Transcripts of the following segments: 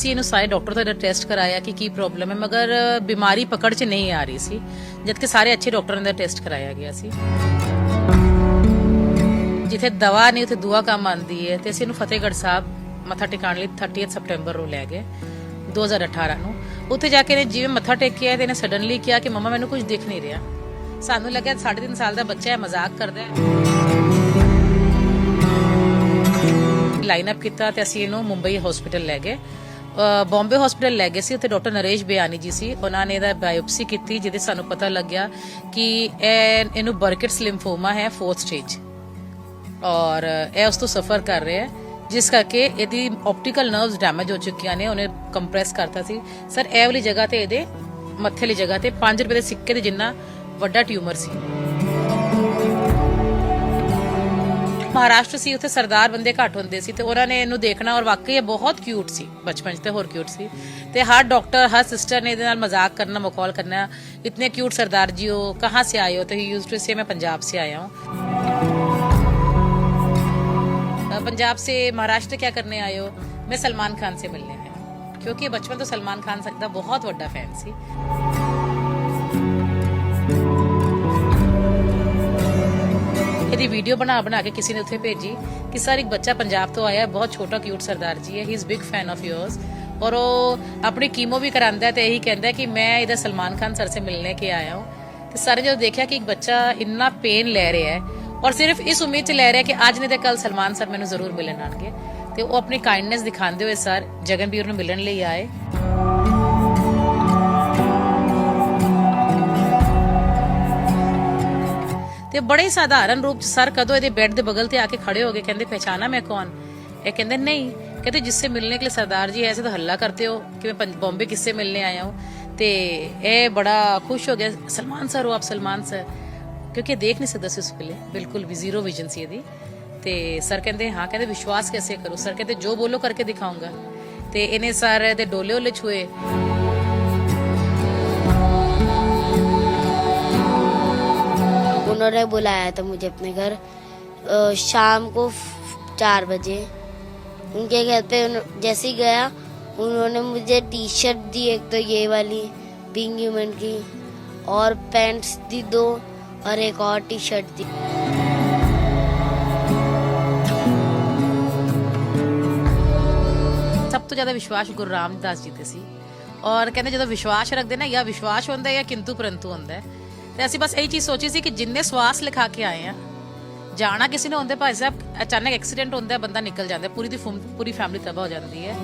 ਸੀ, ਇਹਨੂੰ ਸਾਰੇ ਡਾਕਟਰ ਤੋਂ ਟੈਸਟ ਕਰਾਇਆ ਕਿ ਕੀ ਪ੍ਰੋਬਲਮ ਹੈ। ਮਗਰ ਬਿਮਾਰੀ ਪਕੜ 'ਚ ਨਹੀਂ ਆ ਰਹੀ ਸੀ, ਜਦਕਿ ਸਾਰੇ ਅੱਛੇ ਡਾਕਟਰਾਂ ਦਾ ਟੈਸਟ ਕਰਾਇਆ ਗਿਆ ਸੀ। ਜਿੱਥੇ ਦਵਾ ਨਹੀਂ, ਉੱਥੇ ਦੁਆ ਕੰਮ ਆਉਂਦੀ ਹੈ ਤੇ ਅਸੀਂ ਇਹਨੂੰ ਫਤਿਹਗੜ੍ਹ ਸਾਹਿਬ ਮੱਥਾ ਟਿਕਾਣ ਲਈ 30 ਸਪਟੈਂਬਰ ਨੂੰ ਲੈ ਗਏ 2018 ਨੂੰ। ਉੱਥੇ ਜਾ ਕੇ ਇਹਨੇ ਜਿਵੇਂ ਮੱਥਾ ਟੇਕਿਆ ਤੇ ਇਹਨੇ ਸਡਨਲੀ ਕਿਹਾ ਕਿ ਮਮਾ, ਮੈਨੂੰ ਕੁਝ ਦਿਖ ਨਹੀਂ ਰਿਹਾ। ਸਾਨੂੰ ਲੱਗਿਆ 3.5 ਸਾਲ ਦਾ ਬੱਚਾ ਹੈ, ਮਜ਼ਾਕ ਕਰਦਾ ਹੈ। ਲਾਈਨ ਅਪ ਕੀਤਾ ਤੇ ਅਸੀਂ ਇਹਨੂੰ ਮੁੰਬਈ ਹਸਪੀਟਲ ਲੈ ਗਏ। ਬੰਬੇ ਹਸਪੀਟਲ ਲੈ ਗਏ ਸੀ, ਉੱਥੇ ਡਾਕਟਰ ਨਰੇਸ਼ ਬਿਆਨੀ ਜੀ ਸੀ। ਉਹਨਾਂ ਨੇ ਇਹਦਾ ਬਾਇਓਪਸੀ ਕੀਤੀ, ਜਿਹਦੇ ਸਾਨੂੰ ਪਤਾ ਲੱਗਿਆ ਕਿ ਇਹ, ਇਹਨੂੰ ਬਰਕਟਸ ਲਿੰਫੋਮਾ ਹੈ 4th ਸਟੇਜ ਔਰ ਇਹ ਉਸ ਤੋਂ ਸਫਰ ਕਰ ਰਿਹਾ ਹੈ, ਜਿਸ ਕਰਕੇ ਇਹਦੀ ਆਪਟੀਕਲ ਨਰਵਸ ਡੈਮੇਜ ਹੋ ਚੁੱਕੀਆਂ ਨੇ, ਉਹਨੇ ਕੰਪਰੈਸ ਕਰਤਾ ਸੀ। ਸਰ ਇਹ ਵਾਲੀ ਜਗ੍ਹਾ ਤੇ ਇਹਦੇ ਮੱਥੇ ਵਾਲੀ ਜਗ੍ਹਾ ਤੇ 5 ਰੁਪਏ ਦੇ ਸਿੱਕੇ ਦੇ ਜਿੰਨਾ ਵੱਡਾ ਟਿਊਮਰ ਸੀ। ਮਹਾਰਾਸ਼ਟਰ ਸੀ, ਉੱਥੇ ਸਰਦਾਰ ਬੰਦੇ ਘੱਟ ਹੁੰਦੇ ਸੀ ਤੇ ਉਹਨਾਂ ਨੇ ਇਹਨੂੰ ਦੇਖਣਾ ਔਰ ਵਾਕਈ ਇਹ ਬਹੁਤ ਕਿਊਟ ਸੀ, ਬਚਪਨ ਤੇ ਹੋਰ ਕਿਊਟ ਸੀ। ਤੇ ਹਰ ਡਾਕਟਰ ਹਰ ਸਿਸਟਰ ਨੇ ਇਹਦੇ ਨਾਲ ਮਜ਼ਾਕ ਕਰਨਾ, ਮਖੌਲ ਕਰਨਾ, ਇਤਨੇ ਕਿਊਟ ਸਰਦਾਰ ਜੀ ਹੋ ਕਹਾਂ ਸੇ ਆਏ ਹੋ? ਤੇ ਹੀ ਯੂਜ਼ ਟੂ ਸੇ ਮੈਂ ਪੰਜਾਬ ਸੇ ਆਇਆ ਹੂੰ। ਪੰਜਾਬ ਸੇ ਮਹਾਰਾਸ਼ਟਰ ਕਿਆ ਕਰਨੇ ਆਏ ਹੋ? ਮੈਂ ਸਲਮਾਨ ਖਾਨ ਸੇ ਮਿਲਨੇ ਆਇਆ ਕਿਉਂਕਿ ਬਚਪਨ ਤੋਂ ਸਲਮਾਨ ਖਾਨ ਸਕਦਾ ਬਹੁਤ ਵੱਡਾ ਫੈਨ ਸੀ। ਇਹਦੀ ਵੀਡੀਓ ਬਣਾ ਬਣਾ ਕੇ ਕਿਸੇ ਨੇ ਉੱਥੇ ਭੇਜੀ ਕਿ ਸਰ, ਇੱਕ ਬੱਚਾ ਪੰਜਾਬ ਤੋਂ ਆਇਆ ਹੈ ਬਹੁਤ ਛੋਟਾ ਕਿਊਟ ਸਰਦਾਰ ਜੀ ਹੈ he is big fan of yours ਔਰ ਉਹ ਆਪਣੀ ਕੀਮੋ ਵੀ ਕਰਾਂਦਾ ਹੈ ਤੇ ਇਹੀ ਕਹਿੰਦਾ ਹੈ ਕਿ ਮੈਂ ਇਹਦਾ ਸਲਮਾਨ ਖਾਨ ਸਰ ਸੇ ਮਿਲਨੇ ਕੇ ਆਇਆ ਹੂੰ। ਤੇ ਸਰ ਜਦੋਂ ਦੇਖਿਆ ਕਿ ਇੱਕ ਬੱਚਾ ਇੰਨਾ ਪੇਨ ਲੈ ਰਿਹਾ ਹੈ, ਔਰ ਸਿਰਫ ਇਸ ਉਮੀਦ ਚ ਲੈ ਰਿਹਾ ਕਿ ਅੱਜ ਨਹੀਂ ਤੇ ਕੱਲ ਸਲਮਾਨ ਸਰ ਮੈਨੂੰ ਜ਼ਰੂਰ ਮਿਲਣ ਆਣਗੇ ਤੇ ਉਹ ਆਪਣੀ ਕਾਈਂਡਨੈਸ ਦਿਖਾਉਂਦੇ ਹੋਏ ਸਰ ਜਗਨਵੀਰ ਨੂੰ ਮਿਲਣ ਲਈ ਆਏ। ਤੇ ਬੜੇ ਹੀ ਸਾਧਾਰਨ ਰੂਪ ਚ ਸਰ ਕਦੋਂ ਇਹਦੇ ਬੈੱਡ ਦੇ ਬਗਲ ਤੇ ਆ ਕੇ ਖੜੇ ਹੋ ਗਏ ਕਹਿੰਦੇ ਪਹਿਚਾਨਾ ਮੈਂ ਕੌਣ ਇਹ ਕਹਿੰਦੇ नहीं कहते जिससे मिलने के लिए सरदार जी ऐसे तो हल्ला करते हो कि मैं पंज- बॉम्बे किससे मिलने आया हूँ ਤੇ ਇਹ ਬੜਾ ਖੁਸ਼ ਹੋ ਗਿਆ ਸਲਮਾਨ ਸਰ ਹੋ ਆਪ ਸਲਮਾਨ ਸਰ ਕਿਉਂਕਿ ਇਹ ਦੇਖ ਨਹੀਂ ਸਕਦਾ ਸੀ ਉਸ ਵੇਲੇ ਬਿਲਕੁਲ ਵੀ ਜ਼ੀਰੋ ਵਿਜ਼ਨ ਸੀ ਇਹਦੀ ਤੇ ਸਰ ਕਹਿੰਦੇ ਹਾਂ ਕਹਿੰਦੇ ਵਿਸ਼ਵਾਸ कैसे करूं ਸਰ ਕਹਿੰਦੇ ਜੋ ਬੋਲੋ ਕਰਕੇ ਦਿਖਾਉਂਗਾ ਤੇ ਇਹਨੇ ਸਰ ਇਹਦੇ ਡੋਲੇ ਉਹਲੇ ਛੁਏ उन्होंने बुलाया था मुझे अपने घर अ, शाम को फ- चार बजे उनके घर पे उन- जैसे ही गया उन्होंने मुझे टी शर्ट दी एक तो ये वाली पिंक ह्यूमन की और पैंट्स दी दो और एक और टी शर्ट दी ਸਭ ਤੋਂ ਜ਼ਿਆਦਾ ਵਿਸ਼ਵਾਸ ਗੁਰੂ ਰਾਮਦਾਸ ਜੀ ਤੇ ਸੀ ਔਰ ਕਹਿੰਦੇ ਜਦੋਂ ਵਿਸ਼ਵਾਸ ਰੱਖਦੇ ਨਾ ਜਾਂ ਵਿਸ਼ਵਾਸ ਹੁੰਦਾ ਹੈ ਜਾਂ ਕਿੰਤੂ ਪਰੰਤੂ ਹੁੰਦਾ ਹੈ ਤੇ ਅਸੀਂ ਬਸ ਇਹੀ ਚੀਜ਼ ਸੋਚੀ ਸੀ ਕਿ ਜਿੰਨੇ ਸਵਾਸ ਲਿਖਾ ਕੇ ਆਏ ਆ ਜਾਣਾ ਕਿਸੇ ਨੇ ਹੁੰਦੇ ਭਾਈ ਸਾਹਿਬ ਅਚਾਨਕ ਐਕਸੀਡੈਂਟ ਹੁੰਦਾ ਹੈ, ਬੰਦਾ ਨਿਕਲ ਜਾਂਦਾ ਹੈ, ਪੂਰੀ ਦੀ ਫੁਮ- ਪੂਰੀ ਫੈਮਿਲੀ ਤਬਾਹ ਹੋ ਜਾਂਦੀ ਹੈ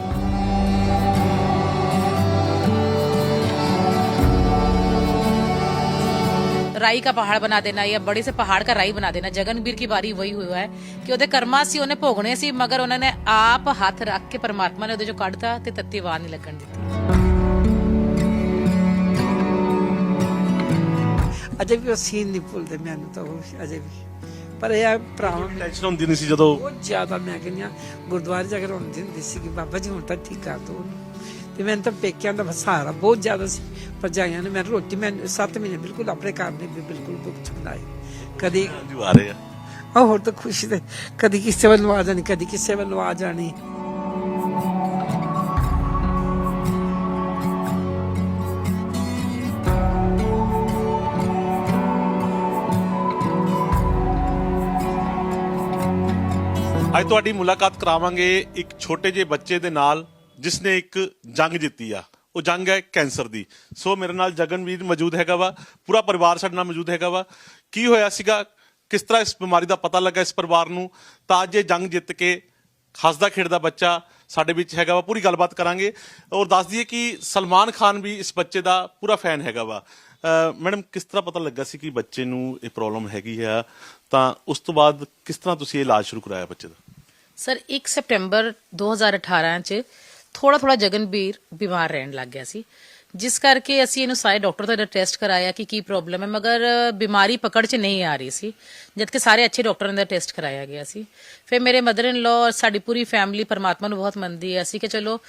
राई का पहाड़ बना देना या बड़े से पहाड़ का राई बना देना जगनवीर की बारी वही हुआ है ਕਿ ਉਹਦੇ ਕਰਮਾਂ ਸੀ ਉਹਨੇ ਭੋਗਣੇ ਸੀ ਮਗਰ ਉਹਨਾਂ ਨੇ ਆਪ ਹੱਥ ਰੱਖ ਕੇ ਪਰਮਾਤਮਾ ਨੇ ਉਹਦੇ ਚੋਂ ਕੱਢਤਾ ਤੇ ਤੱਤੀ ਵਾਰ ਨਹੀਂ ਲੱਗਣ ਦਿੱਤੀ ਅਜੇ ਵੀ ਉਹ ਸੀਨ ਨਹੀਂ ਭੁੱਲਦੇ ਮੈਨੂੰ ਤਾਂ ਉਹ ਅਜੇ ਵੀ। ਪਰ ਇਹ ਆ ਭਰਾਵਾਂ ਨੂੰ ਟੈਨਸ਼ਨ ਹੁੰਦੀ ਨਹੀਂ ਸੀ ਜਦੋਂ? ਬਹੁਤ ਜ਼ਿਆਦਾ ਮੈਂ ਕਹਿੰਦੀ ਗੁਰਦੁਆਰੇ ਜਾ ਕੇ ਰੋਂਦੀ ਹੁੰਦੀ ਸੀ ਕਿ ਬਾਬਾ ਜੀ ਹੁਣ ਤਾਂ ਠੀਕ ਕਰ ਦੋ ਤੇ ਮੈਨੂੰ ਤਾਂ ਪੇਕਿਆਂ ਦਾ ਸਹਾਰਾ ਬਹੁਤ ਜ਼ਿਆਦਾ ਸੀ। ਭਰਜਾਈਆਂ ਨੇ ਮੈਂ ਰੋਟੀ ਮੈਂ 7 ਮਹੀਨੇ ਬਿਲਕੁਲ ਆਪਣੇ ਘਰ ਦੇ ਵੀ ਬਿਲਕੁਲ ਦੁੱਖ ਬਣਾਏ। ਕਦੀ ਜੋ ਆ ਰਹੇ ਆ। ਆ ਹੋਰ ਤਾਂ ਖੁਸ਼ੀ ਦੇ ਕਦੀ ਕਿਸੇ ਵੱਲੋਂ ਆ ਜਾਣੀ ਕਦੀ ਕਿਸੇ ਵੱਲੋਂ ਆ ਜਾਣੀ। ਅੱਜ ਤੁਹਾਡੀ ਮੁਲਾਕਾਤ ਕਰਾਵਾਂਗੇ ਇੱਕ ਛੋਟੇ ਜਿਹੇ ਬੱਚੇ ਦੇ ਨਾਲ ਜਿਸ ਨੇ ਇੱਕ ਜੰਗ ਜਿੱਤੀ ਆ। ਉਹ ਜੰਗ ਹੈ ਕੈਂਸਰ ਦੀ। ਸੋ ਮੇਰੇ ਨਾਲ ਜਗਨਵੀਰ ਮੌਜੂਦ ਹੈਗਾ ਵਾ। ਪੂਰਾ ਪਰਿਵਾਰ ਸਾਡੇ ਨਾਲ ਮੌਜੂਦ ਹੈਗਾ ਵਾ। ਕੀ ਹੋਇਆ ਸੀਗਾ? ਕਿਸ ਤਰ੍ਹਾਂ ਇਸ ਬਿਮਾਰੀ ਦਾ ਪਤਾ ਲੱਗਾ ਇਸ ਪਰਿਵਾਰ ਨੂੰ? ਤਾਂ ਅੱਜ ਇਹ ਜੰਗ ਜਿੱਤ ਕੇ ਹੱਸਦਾ ਖੇਡਦਾ ਬੱਚਾ ਸਾਡੇ ਵਿੱਚ ਹੈਗਾ ਵਾ। ਪੂਰੀ ਗੱਲਬਾਤ ਕਰਾਂਗੇ। ਔਰ ਦੱਸ ਦਈਏ ਕਿ ਸਲਮਾਨ ਖਾਨ ਵੀ ਇਸ ਬੱਚੇ ਦਾ ਪੂਰਾ ਫੈਨ ਹੈਗਾ ਵਾ। ਮੈਡਮ, ਕਿਸ ਤਰ੍ਹਾਂ ਪਤਾ ਲੱਗਾ ਸੀ ਕਿ ਬੱਚੇ ਨੂੰ ਇਹ ਪ੍ਰੋਬਲਮ ਹੈਗੀ ਆ? ਤਾਂ ਉਸ ਤੋਂ ਬਾਅਦ ਕਿਸ ਤਰ੍ਹਾਂ ਤੁਸੀਂ ਇਹ ਇਲਾਜ ਸ਼ੁਰੂ ਕਰਾਇਆ ਬੱਚੇ ਦਾ? ਸਰ 1 ਸਪਟੈਂਬਰ 2018 ਚ ਥੋੜਾ ਥੋੜਾ ਜਗਨਬੀਰ ਬਿਮਾਰ ਰਹਿਣ ਲੱਗ ਗਿਆ ਸੀ। ਜਿਸ ਕਰਕੇ ਅਸੀਂ ਇਹਨੂੰ ਸਾਰੇ ਡਾਕਟਰ ਤੋਂ ਟੈਸਟ ਕਰਾਇਆ ਕਿ ਕੀ ਪ੍ਰੋਬਲਮ ਹੈ, ਮਗਰ ਬਿਮਾਰੀ ਪਕੜ 'ਚ ਨਹੀਂ ਆ ਰਹੀ ਸੀ ਜਦਕਿ ਸਾਰੇ ਅੱਛੇ ਡਾਕਟਰਾਂ ਦਾ ਟੈਸਟ ਕਰਾਇਆ ਗਿਆ ਸੀ। ਫਿਰ ਮੇਰੇ ਮਦਰ ਇਨ ਲਾ ਔਰ ਸਾਡੀ ਪੂਰੀ ਫੈਮਿਲੀ ਪਰਮਾਤਮਾ ਨੂੰ ਬਹੁਤ ਮੰਨਦੀ ਹੈ। ਅਸੀਂ ਕਿ ਚਲੋ,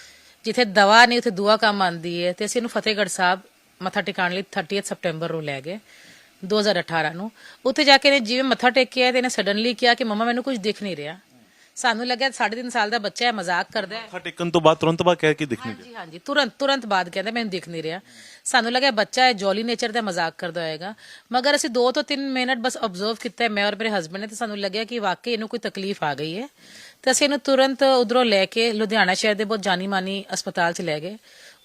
ਜਿੱਥੇ ਦਵਾ ਨਹੀਂ, ਉੱਥੇ ਦੁਆ ਕੰਮ ਆਉਂਦੀ ਹੈ। ਤੇ ਅਸੀਂ ਇਹਨੂੰ ਫਤਿਹਗੜ੍ਹ ਸਾਹਿਬ ਮੱਥਾ ਟਿਕਾਣ ਲਈ 30 ਸਪਟੈਂਬਰ ਨੂੰ ਲੈ ਗਏ 2018 ਨੂੰ। ਉੱਥੇ ਜਾ ਕੇ ਇਹਨੇ ਜਿਵੇਂ ਮੱਥਾ ਟੇਕਿਆ ਤੇ ਇਹਨੇ ਸਡਨਲੀ ਕਿਹਾ ਕਿ, ਮਮਾ, ਮੈਨੂੰ ਕੁਝ ਦਿਖ ਨਹੀਂ ਰਿਹਾ। ਸਾਨੂੰ ਲੱਗਿਆ 3.5 ਸਾਲ ਦਾ ਬੱਚਾ ਹੈ ਮਜ਼ਾਕ ਕਰਦਾ ਹੈ। ਟੇਕਣ ਤੋਂ ਬਾਅਦ ਤੁਰੰਤ ਬਾਅਦ ਕਹਿ ਕੇ ਦਿਖ ਨਹੀਂ ਰਿਹਾ। ਹਾਂਜੀ ਹਾਂਜੀ ਤੁਰੰਤ ਤੁਰੰਤ ਬਾਅਦ ਕਹਿੰਦਾ ਮੈਨੂੰ ਦਿਖ ਨਹੀਂ ਰਿਹਾ। ਸਾਨੂੰ ਲੱਗਿਆ ਬੱਚਾ ਹੈ ਜੋਲੀ ਨੇਚਰ ਦਾ ਮਜ਼ਾਕ ਕਰਦਾ ਹੋਏਗਾ। ਮਗਰ ਅਸੀਂ 2 ਤੋਂ 3 ਮਿੰਟ ਬਸ ਆਬਜ਼ਰਵ ਕੀਤਾ ਹੈ, ਮੈਂ ਔਰ ਮੇਰੇ ਹਸਬੰਡ ਨੇ ਤੇ ਸਾਨੂੰ ਲੱਗਿਆ ਕਿ ਵਾਕਈ ਇਹਨੂੰ ਕੋਈ ਤਕਲੀਫ ਆ ਗਈ ਹੈ। ਤੇ ਅਸੀਂ ਇਹਨੂੰ ਤੁਰੰਤ ਉਧਰੋਂ ਲੈ ਕੇ ਲੁਧਿਆਣਾ ਸ਼ਹਿਰ ਦੇ ਬਹੁਤ ਜਾਨੀ ਮਾਨੀ ਹਸਪਤਾਲ 'ਚ ਲੈ ਗਏ।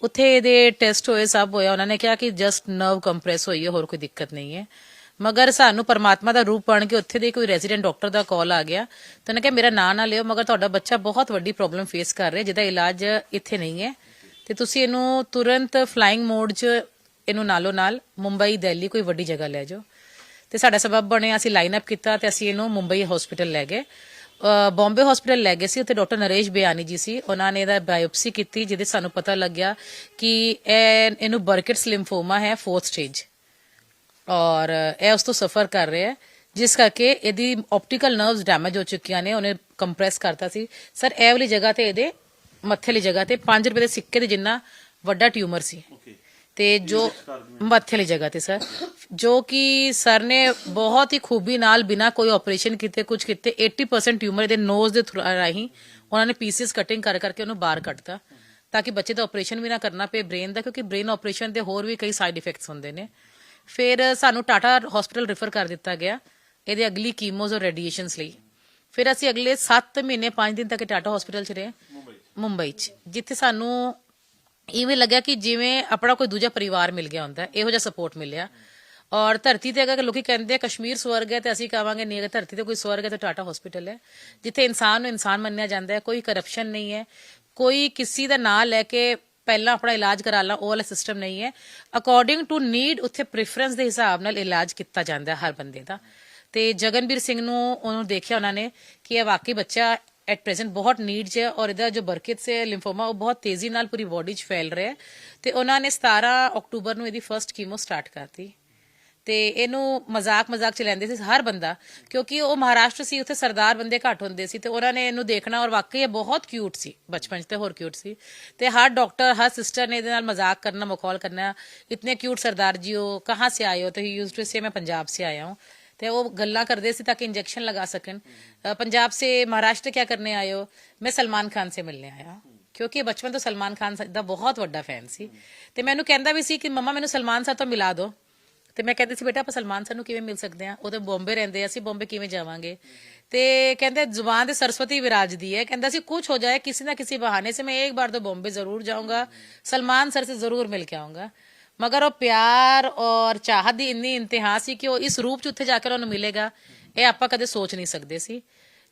ਉੱਥੇ ਇਹਦੇ ਟੈਸਟ ਹੋਏ ਸਭ ਹੋਇਆ। ਉਹਨਾਂ ਨੇ ਕਿਹਾ ਕਿ ਜਸਟ ਨਰਵ ਕੰਪਰੈਸ ਹੋਈ ਹੈ ਹੋਰ ਕੋਈ ਦਿੱਕਤ ਨਹੀਂ ਹੈ। ਮਗਰ ਸਾਨੂੰ ਪਰਮਾਤਮਾ ਦਾ ਰੂਪ ਬਣ ਕੇ ਉੱਥੇ ਦੇ ਕੋਈ ਰੈਜ਼ੀਡੈਂਟ ਡਾਕਟਰ ਦਾ ਕਾਲ ਆ ਗਿਆ। ਤਾਂ ਉਹਨੇ ਕਿਹਾ ਮੇਰਾ ਨਾਂ ਨਾ ਲਿਓ ਮਗਰ ਤੁਹਾਡਾ ਬੱਚਾ ਬਹੁਤ ਵੱਡੀ ਪ੍ਰੋਬਲਮ ਫੇਸ ਕਰ ਰਿਹਾ ਜਿਹਦਾ ਇਲਾਜ ਇੱਥੇ ਨਹੀਂ ਹੈ। ਤੇ ਤੁਸੀਂ ਇਹਨੂੰ ਤੁਰੰਤ ਫਲਾਈਂਗ ਮੋਡ 'ਚ ਇਹਨੂੰ ਨਾਲੋਂ ਨਾਲ ਮੁੰਬਈ ਦਿੱਲੀ ਕੋਈ ਵੱਡੀ ਜਗ੍ਹਾ ਲੈ ਜਾਓ। ਤੇ ਸਾਡਾ ਸਬਬ ਬਣਿਆ ਅਸੀਂ ਲਾਈਨ ਅਪ ਕੀਤਾ ਤੇ ਅਸੀਂ ਇਹਨੂੰ ਮੁੰਬਈ ਹਸਪੀਟਲ ਲੈ ਗਏ। ਅ, ਬੰਬੇ ਹਸਪੀਟਲ ਲੈ ਗਏ ਸੀ ਉੱਥੇ ਡਾਕਟਰ ਨਰੇਸ਼ ਬਿਆਨੀ ਜੀ ਸੀ। ਉਹਨਾਂ ਨੇ ਇਹਦਾ ਬਾਇਓਪਸੀ ਕੀਤੀ ਜਿਹਦੇ ਸਾਨੂੰ ਪਤਾ ਲੱਗਿਆ ਕਿ ਇਹ ਇਹਨੂੰ ਬਰਕਟਸ ਲਿੰਫੋਮਾ ਹੈ 4th ਸਟੇਜ ਔਰ ਇਹ ਉਸ ਤੋਂ ਸਫਰ ਕਰ ਰਿਹਾ ਹੈ ਜਿਸ ਕਰਕੇ ਇਹਦੀ ਆਪਟੀਕਲ ਨਰਵਸ ਡੈਮੇਜ ਹੋ ਚੁੱਕੀਆਂ ਨੇ ਉਹਨੇ ਕੰਪਰੈਸ ਕਰਤਾ ਸੀ। ਸਰ ਇਹ ਵਾਲੀ ਜਗ੍ਹਾ ਤੇ ਇਹਦੇ ਮੱਥੇ ਵਾਲੀ ਜਗ੍ਹਾ ਤੇ 5 ਰੁਪਏ ਦੇ ਸਿੱਕੇ ਦੇ ਜਿੰਨਾ ਵੱਡਾ ਟਿਊਮਰ ਸੀ। ਤੇ ਜੋ ਮੱਥੇ ਵਾਲੀ ਜਗ੍ਹਾ ਤੇ ਸਰ ਜੋ ਕਿ ਸਰ ਨੇ ਬਹੁਤ ਹੀ ਖੂਬੀ ਨਾਲ ਬਿਨਾ ਕੋਈ ਆਪਰੇਸ਼ਨ ਕੀਤੇ ਕੁਝ ਕੀਤੇ 80% ਟਿਊਮਰ ਇਹਦੇ ਨੋਜ਼ ਦੇ ਥਰੂ ਰਾਹੀਂ ਉਹਨਾਂ ਨੇ ਪੀਸਿਸ ਕਟਿੰਗ ਕਰ ਕਰਕੇ ਉਹਨੂੰ ਬਾਹਰ ਕੱਢਤਾ ਤਾਂ ਕਿ ਬੱਚੇ ਦਾ ਆਪਰੇਸ਼ਨ ਵੀ ਨਾ ਕਰਨਾ ਪਏ ਬ੍ਰੇਨ ਦਾ ਕਿਉਂਕਿ ਬ੍ਰੇਨ ਆਪਰੇਸ਼ਨ ਦੇ ਹੋਰ ਵੀ ਕਈ ਸਾਈਡ ਇਫੈਕਟਸ ਹੁੰਦੇ ਨੇ। ਫਿਰ ਸਾਨੂੰ ਟਾਟਾ ਹਸਪੀਟਲ ਰੈਫਰ ਕਰ ਦਿੱਤਾ ਗਿਆ ਇਹਦੇ ਅਗਲੀ ਕੀਮੋਜ਼ ਔਰ ਰੇਡੀਏਸ਼ਨਸ ਲਈ। ਫਿਰ ਅਸੀਂ ਅਗਲੇ 7 ਮਹੀਨੇ 5 ਦਿਨ ਤੱਕ ਟਾਟਾ ਹਸਪੀਟਲ 'ਚ ਰਹੇ। ਮੁੰਬਈ 'ਚ। ਜਿੱਥੇ ਸਾਨੂੰ ਇਵੇਂ ਲੱਗਿਆ ਕਿ ਜਿਵੇਂ ਆਪਣਾ ਕੋਈ ਦੂਜਾ ਪਰਿਵਾਰ ਮਿਲ ਗਿਆ ਹੁੰਦਾ ਇਹੋ ਜਿਹਾ ਸਪੋਰਟ ਮਿਲਿਆ। ਔਰ ਧਰਤੀ ਤੇ ਅਗਰ ਲੋਕੀ ਕਹਿੰਦੇ ਆ ਕਸ਼ਮੀਰ ਸਵਰਗ ਹੈ ਤੇ ਅਸੀਂ ਕਹਾਂਗੇ ਨਹੀਂ ਅਗਰ ਧਰਤੀ ਤੇ ਕੋਈ ਸਵਰਗ ਹੈ ਤਾਂ ਟਾਟਾ ਹਸਪੀਟਲ ਹੈ। ਜਿੱਥੇ ਇਨਸਾਨ ਨੂੰ ਇਨਸਾਨ ਮੰਨਿਆ ਜਾਂਦਾ ਹੈ ਕੋਈ ਕਰਪਸ਼ਨ ਨਹੀਂ ਹੈ। ਕੋਈ ਕਿਸੇ ਦਾ ਨਾਂ ਲੈ ਕੇ ਪਹਿਲਾਂ ਆਪਣਾ ਇਲਾਜ ਕਰਾ ਲਾਂ, ਉਹ ਵਾਲਾ ਸਿਸਟਮ ਨਹੀਂ ਹੈ। ਅਕੋਰਡਿੰਗ ਟੂ ਨੀਡ ਉੱਥੇ ਪ੍ਰੀਫਰੈਂਸ ਦੇ ਹਿਸਾਬ ਨਾਲ ਇਲਾਜ ਕੀਤਾ ਜਾਂਦਾ ਹਰ ਬੰਦੇ ਦਾ। ਤੇ ਜਗਨਵੀਰ ਸਿੰਘ ਨੂੰ, ਉਹਨੂੰ ਦੇਖਿਆ ਉਹਨਾਂ ਨੇ ਕਿ ਇਹ ਵਾਕਈ ਬੱਚਾ ਐਟ ਪ੍ਰੈਜ਼ੈਂਟ ਬਹੁਤ ਨੀਡ 'ਚ ਹੈ ਔਰ ਇਹਦਾ ਜੋ ਬਰਕਤ ਸੇ ਲਿੰਫੋਮਾ ਉਹ ਬਹੁਤ ਤੇਜ਼ੀ ਨਾਲ ਪੂਰੀ ਬਾਡੀ 'ਚ ਫੈਲ ਰਿਹਾ ਹੈ। ਤੇ ਉਹਨਾਂ ਨੇ 17 ਅਕਤੂਬਰ ਨੂੰ ਇਹਦੀ ਫਰਸਟ ਕੀਮੋ ਸਟਾਰਟ ਕਰਤੀ। ਤੇ ਇਹਨੂੰ ਮਜ਼ਾਕ ਮਜ਼ਾਕ ਚ ਲੈਂਦੇ ਸੀ ਹਰ ਬੰਦਾ, ਕਿਉਂਕਿ ਉਹ ਮਹਾਰਾਸ਼ਟਰ ਸੀ, ਉੱਥੇ ਸਰਦਾਰ ਬੰਦੇ ਘੱਟ ਹੁੰਦੇ ਸੀ ਤੇ ਉਹਨਾਂ ਨੇ ਇਹਨੂੰ ਦੇਖਣਾ ਔਰ ਵਾਕਈ ਇਹ ਬਹੁਤ ਕਿਊਟ ਸੀ, ਬਚਪਨ 'ਚ ਤੇ ਹੋਰ ਕਿਊਟ ਸੀ ਤੇ ਹਰ ਡਾਕਟਰ ਹਰ ਸਿਸਟਰ ਨੇ ਇਹਦੇ ਨਾਲ ਮਜ਼ਾਕ ਕਰਨਾ, ਮਖੌਲ ਕਰਨਾ ਇਤਨੇ ਕਿਊਟ ਸਰਦਾਰ ਜੀ ਹੋ, ਕਹਾਂ ਸੇ ਆਏ ਹੋ? ਤੇ ਹੀ ਯੂਜ਼ਡ ਟੂ ਸੇ ਮੈਂ ਪੰਜਾਬ ਸੇ ਆਇਆ हूं ਤੇ ਉਹ ਗੱਲਾਂ ਕਰਦੇ ਸੀ ਤਾਂ ਕਿ ਇੰਜੈਕਸ਼ਨ ਲਗਾ ਸਕਣ। ਪੰਜਾਬ ਸੇ ਮਹਾਰਾਸ਼ਟਰ ਕਿਆ ਕਰਨੇ ਆਏ ਹੋ? ਮੈਂ ਸਲਮਾਨ ਖਾਨ ਸੇ ਮਿਲਨੇ ਆਇਆ ਕਿਉਂਕਿ ਇਹ ਬਚਪਨ ਤੋਂ ਸਲਮਾਨ ਖਾਨ ਦਾ ਬਹੁਤ ਵੱਡਾ ਫੈਨ ਸੀ। ਤੇ ਮੈਨੂੰ ਕਹਿੰਦਾ ਵੀ ਸੀ ਕਿ ਮੰਮਾ ਮੈਨੂੰ ਸਲਮਾਨ ਸਾਹਿਬ ਤੋਂ ਮਿਲਾ ਦਿਓ ਤੇ ਮੈਂ ਕਹਿੰਦੇ ਸੀ, ਬੇਟਾ, ਆਪਾਂ ਸਲਮਾਨ ਸਾਨੂੰ ਕਿਵੇਂ ਮਿਲ ਸਕਦੇ ਆ ਉਹ ਬੰਬੇ ਰਹਿੰਦੇ ਆ, ਅਸੀਂ ਬੰਬੇ ਕਿਵੇਂ ਜਾਵਾਂਗੇ? ਤੇ ਕਹਿੰਦੇ, ਜ਼ੁਬਾਨ ਤੇ ਸਰਸਵਤੀ ਵਿਰਾਜਦੀ ਹੈ। ਕਹਿੰਦਾ ਸੀ ਕੁਝ ਹੋ ਜਾਏ, ਕਿਸੇ ਨਾ ਕਿਸੇ ਬਹਾਨੇ ਸੇ ਮੈਂ ਇੱਕ ਬਾਰ ਤਾਂ ਬੰਬੇ ਜ਼ਰੂਰ ਜਾਊਂਗਾ। ਸਲਮਾਨ ਸਰ ਸੇ ਜ਼ਰੂਰ ਮਿਲ ਕੇ ਆਉਂਗਾ ਮਗਰ ਉਹ ਪਿਆਰ ਔਰ ਚਾਹਤ ਦੀ ਇੰਨੀ ਇੰਤਹਾ ਸੀ ਕਿ ਉਹ ਇਸ ਰੂਪ ਚ ਉੱਥੇ ਜਾ ਕੇ ਉਹਨੂੰ ਮਿਲੇਗਾ, ਇਹ ਆਪਾਂ ਕਦੇ ਸੋਚ ਨਹੀਂ ਸਕਦੇ ਸੀ।